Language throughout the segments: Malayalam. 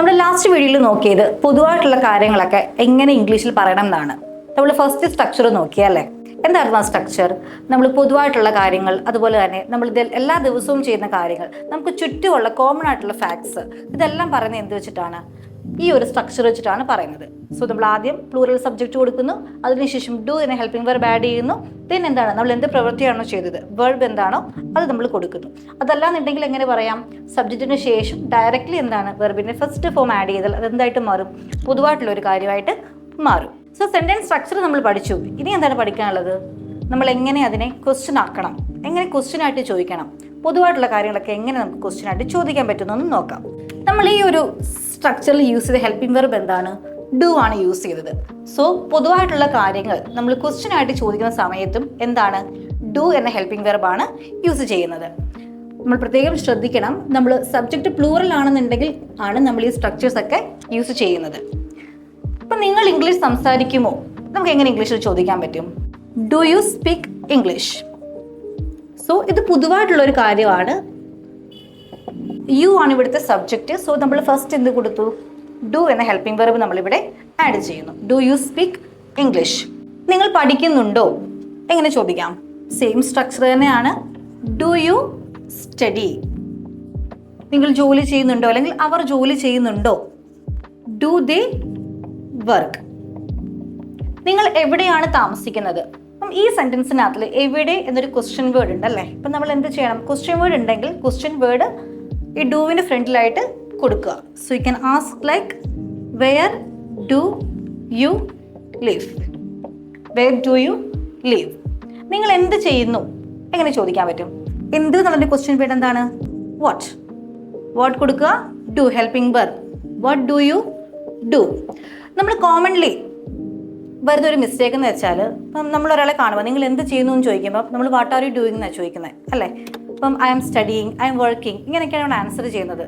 നമ്മൾ ലാസ്റ്റ് വീഡിയോയിൽ നോക്കിയത് പൊതുവായിട്ടുള്ള കാര്യങ്ങളൊക്കെ എങ്ങനെ ഇംഗ്ലീഷിൽ പറയണം എന്നാണ്. നമ്മൾ ഫസ്റ്റ് സ്ട്രക്ചർ നോക്കിയല്ലേ എന്തായിരുന്നു ആ സ്ട്രക്ചർ നമ്മൾ പൊതുവായിട്ടുള്ള കാര്യങ്ങൾ അതുപോലെ തന്നെ നമ്മൾ എല്ലാ ദിവസവും ചെയ്യുന്ന കാര്യങ്ങൾ നമുക്ക് ചുറ്റുമുള്ള കോമൺ ആയിട്ടുള്ള ഫാക്ട്സ് ഇതെല്ലാം പറയുന്നത് എന്ത് വെച്ചിട്ടാണ്? ഈ ഒരു സ്ട്രക്ചർ വെച്ചിട്ടാണ് പറയുന്നത്. സോ നമ്മൾ ആദ്യം പ്ലൂറൽ സബ്ജക്റ്റ് കൊടുക്കുന്നു. അതിനുശേഷം ഡു എന്ന ഹെൽപ്പിംഗ് വെർബ് ആഡ് ചെയ്യുന്നു. ദെൻ എന്താണ്? നമ്മൾ എന്ത് പ്രവൃത്തിയാണോ ചെയ്തത്? വെർബ് എന്താണോ അത് നമ്മൾ കൊടുക്കുന്നു. അതല്ലാന്നുണ്ടെങ്കിൽ എങ്ങനെ പറയാം? സബ്ജക്റ്റിന് ശേഷം ഡയറക്റ്റ്ലി എന്താണ്? വെർബിന്റെ ഫസ്റ്റ് ഫോം ആഡ് ചെയ്താൽ അതെന്തായിട്ട് മാറും? പൊതുവായിട്ടുള്ള ഒരു കാര്യമായിട്ട് മാറും. സോ സെന്റൻസ് സ്ട്രക്ചർ നമ്മൾ പഠിച്ചു. ഇനി എന്താണ് പഠിക്കാനുള്ളത്? നമ്മൾ എങ്ങനെ അതിനെ ക്വസ്റ്റ്യൻ ആക്കണം? എങ്ങനെ ക്വസ്റ്റ്യൻ ആയിട്ട് ചോദിക്കണം? പൊതുവായിട്ടുള്ള കാര്യങ്ങളൊക്കെ എങ്ങനെ നമുക്ക് ക്വസ്റ്റ്യൻ ആയിട്ട് ചോദിക്കാൻ പറ്റുമെന്ന് നോക്കാം. നമ്മൾ ഈ ഒരു സ്ട്രക്ചറിൽ യൂസ് ചെയ്ത ഹെൽപ്പിംഗ് വെർബ് എന്താണ്? ഡു ആണ് യൂസ് ചെയ്തത്. സോ പൊതുവായിട്ടുള്ള കാര്യങ്ങൾ നമ്മൾ ക്വസ്റ്റ്യൻ ആയിട്ട് ചോദിക്കുന്ന സമയത്തും എന്താണ്? ഡു എന്ന ഹെൽപ്പിംഗ് വെർബാണ് യൂസ് ചെയ്യുന്നത്. നമ്മൾ പ്രത്യേകം ശ്രദ്ധിക്കണം. നമ്മൾ സബ്ജക്റ്റ് പ്ലൂറൽ ആണെന്നുണ്ടെങ്കിൽ ആണ് നമ്മൾ ഈ സ്ട്രക്ചേഴ്സ് ഒക്കെ യൂസ് ചെയ്യുന്നത്. അപ്പം നിങ്ങൾ ഇംഗ്ലീഷ് സംസാരിക്കുമോ? നമുക്ക് എങ്ങനെ ഇംഗ്ലീഷിൽ ചോദിക്കാൻ പറ്റും? Do you speak English so ഇത് പൊതുവായിട്ടുള്ള ഒരു കാര്യമാണ്. യു ആണ് ഇവിടുത്തെ സബ്ജക്റ്റ് സോ നമ്മൾ ഫസ്റ്റ് എന്ത് കൊടുത്തു? ഡു എന്ന ഹെൽപ്പിംഗ് വെർബ് നമ്മളിവിടെ ആഡ് ചെയ്യുന്നു. ഡു യു സ്പീക്ക് ഇംഗ്ലീഷ് നിങ്ങൾ പഠിക്കുന്നുണ്ടോ? എങ്ങനെ ചോദിക്കാം? സെയിം സ്ട്രക്ചർ തന്നെയാണ്. ഡു യു സ്റ്റഡി നിങ്ങൾ ജോലി ചെയ്യുന്നുണ്ടോ? അല്ലെങ്കിൽ അവർ ജോലി ചെയ്യുന്നുണ്ടോ? ഡു ദേ വർക്ക് നിങ്ങൾ എവിടെയാണ് താമസിക്കുന്നത്? അപ്പം ഈ സെന്റൻസിനകത്തിൽ എവിടെ എന്നൊരു ക്വസ്റ്റ്യൻ വേർഡ് ഉണ്ട് അല്ലേ അപ്പം നമ്മൾ എന്ത് ചെയ്യണം? ക്വസ്റ്റ്യൻ വേർഡ് ഉണ്ടെങ്കിൽ ക്വസ്റ്റ്യൻ വേർഡ് ഈ ഡൂവിന് ഫ്രണ്ടിലായിട്ട് കൊടുക്കുക. So you can ask like where do you live where do you live നിങ്ങൾ എന്ത് ചെയ്യുന്നു? എങ്ങനെ ചോദിക്കാൻ പറ്റും? എന്ത് എന്നുള്ളതിന്റെ ക്വസ്റ്റ്യൻ പേര് എന്താണ്? വാട്ട് വാട്ട് കൊടുക്കുക? ഡു ഹെൽപ്പിംഗ് ബർ വാട്ട് ഡു യു ഡു നമ്മൾ കോമൺലി വരുന്ന ഒരു മിസ്റ്റേക്ക് എന്ന് വെച്ചാൽ നമ്മൾ ഒരാളെ കാണുമ്പോൾ നിങ്ങൾ എന്ത് ചെയ്യുന്നു എന്ന് ചോദിക്കുമ്പോൾ നമ്മൾ വാട്ട് ആർ യു ഡൂയിങ് എന്നാണ് ചോദിക്കുന്നത് അല്ലേ? ഇപ്പം I M studying I M working ഇങ്ങനെയൊക്കെയാണ് നമ്മൾ ആൻസർ ചെയ്യുന്നത്.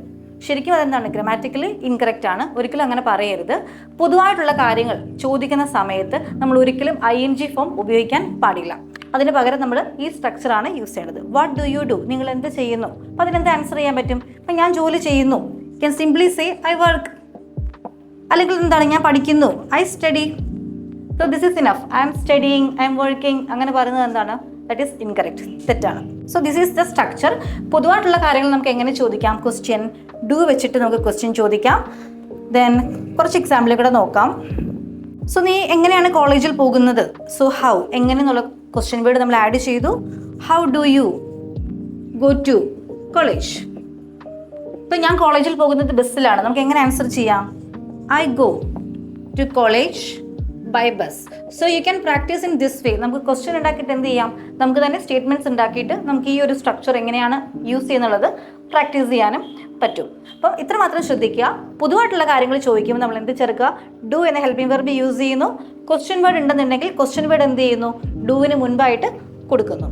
ശരിക്കും അതെന്താണ്? ഗ്രാമാറ്റിക്കലി ഇൻകറക്റ്റ് ആണ്. ഒരിക്കലും അങ്ങനെ പറയരുത്. പൊതുവായിട്ടുള്ള കാര്യങ്ങൾ ചോദിക്കുന്ന സമയത്ത് നമ്മൾ ഒരിക്കലും ഐ എൻ ജി ഫോം ഉപയോഗിക്കാൻ പാടില്ല. അതിന് പകരം നമ്മൾ ഈ സ്ട്രക്ചറാണ് യൂസ് ചെയ്യേണ്ടത്. വാട്ട് ഡു യു ഡു നിങ്ങൾ എന്ത് ചെയ്യുന്നു? അപ്പം അതിനെന്ത് ആൻസർ ചെയ്യാൻ പറ്റും? അപ്പം ഞാൻ ജോലി ചെയ്യുന്നു. Can simply say I work അല്ലെങ്കിൽ എന്താണ്? ഞാൻ പഠിക്കുന്നു. I study so this is enough I'm studying I'm working അങ്ങനെ പറയുന്നത് എന്താണ്? ദറ്റ് ഈസ് ഇൻകറക്റ്റ് തെറ്റാണ്. So this is the structure പൊതുവായിട്ടുള്ള കാര്യങ്ങൾ നമുക്ക് എങ്ങനെ ചോദിക്കാം? ക്വസ്റ്റ്യൻ ഡു വെച്ചിട്ട് നമുക്ക് ക്വസ്റ്റ്യൻ ചോദിക്കാം. ദെൻ കുറച്ച് എക്സാമ്പിൾ കൂടെ നോക്കാം. സോ നീ എങ്ങനെയാണ് കോളേജിൽ പോകുന്നത്? സോ ഹൗ എങ്ങനെ എന്നുള്ള ക്വസ്റ്റ്യൻ വേർഡ് നമ്മൾ ആഡ് ചെയ്തു. How do you go to college ഇപ്പം ഞാൻ കോളേജിൽ പോകുന്നത് ബസ്സിലാണ് നമുക്ക് എങ്ങനെ ആൻസർ ചെയ്യാം? I go to college by bus so you can practice in this way നമുക്ക് ക്വസ്റ്റ്യൻ ഉണ്ടാക്കിയിട്ട് എന്ത് ചെയ്യാം? നമുക്ക് തന്നെ സ്റ്റേറ്റ്മെന്റ്സ് ഉണ്ടാക്കിയിട്ട് നമുക്ക് ഈ ഒരു സ്ട്രക്ചർ എങ്ങനെയാണ് യൂസ് ചെയ്യുന്നുള്ളത് പ്രാക്ടീസ് ചെയ്യാനും പറ്റും. അപ്പം ഇത്ര മാത്രം ശ്രദ്ധിക്കുക. പൊതുവായിട്ടുള്ള കാര്യങ്ങൾ ചോദിക്കുമ്പോൾ നമ്മൾ എന്ത് ചേർക്കുക? ഡു എന്ന ഹെൽപ്പിംഗ് വെർബ് യൂസ് ചെയ്യുന്നു. ക്വസ്റ്റ്യൻ വേർഡ് ഉണ്ടെന്നുണ്ടെങ്കിൽ ക്വസ്റ്റ്യൻ വേർഡ് എന്ത് ചെയ്യുന്നു? ഡൂവിന് മുൻപായിട്ട് കൊടുക്കുന്നു.